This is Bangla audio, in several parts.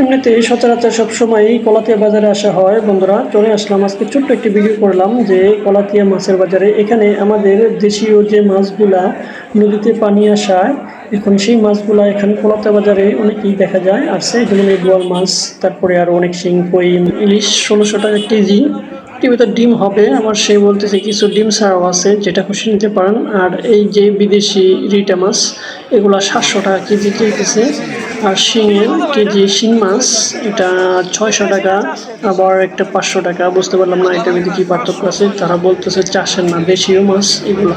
এমনিতে সচরাচর সবসময়ই কলাতিয়া বাজারে আসা হয়। বন্ধুরা, চলে আসলাম। আজকে ছোট্ট একটি ভিডিও করলাম যে কলাতিয়া মাছের বাজারে। এখানে আমাদের দেশীয় যে মাছগুলা নদীতে পানি আসায়, এখন সেই মাছগুলা এখানে কলাতিয়া বাজারে অনেকেই দেখা যায়। আসছে যেমন এই মাছ, তারপরে আরও অনেক শিং, কই, ইলিশ, ষোলোশো টাকা কেজি। টিভিতে ডিম হবে? আমার সে বলতেছে কিছু ডিম ছাড়াও আছে যেটা খুশি নিতে পারেন। আর এই যে বিদেশি রিটা মাছ এগুলা সাতশো টাকা কেজি চলতেছে। আর শিঙের কেজি শিং মাছ এটা ছয়শো টাকা আবার একটা পাঁচশো টাকা। বুঝতে পারলাম না এটার মধ্যে কী পার্থক্য আছে। তারা বলতেছে চাষের না দেশীয় মাছ এগুলা।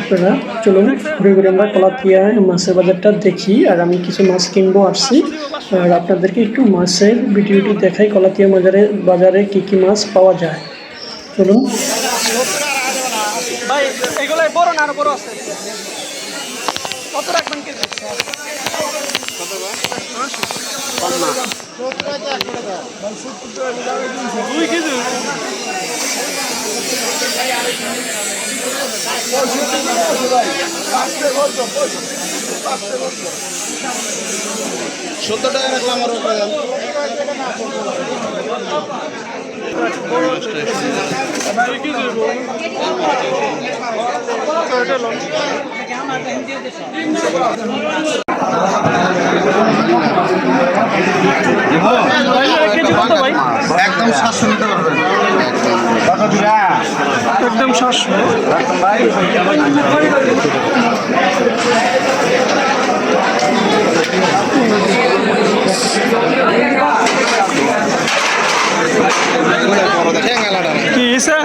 আপনারা চলুন ঘুরে ঘুরে আমরা কলাতিয়া মাছের বাজারটা দেখি আর আমি কিছু মাছ কিনবো আসছি। আর আপনাদেরকে একটু মাছের ভিডিওটি দেখাই কলাতিয়া বাজারে বাজারে কি কি মাছ পাওয়া যায়। চলুন। ভাই এগুলো বড় না আরও বড় আছে? কত রাখবেন কেজি? দুই কেজি। সত্তর টাকা রাখলাম আর উপরে দাম। কেজি কত ভাই একদম সাতশো নিতে পারবেন একদম সাতশো ঠেঙ্গালাটা না। কি স্যার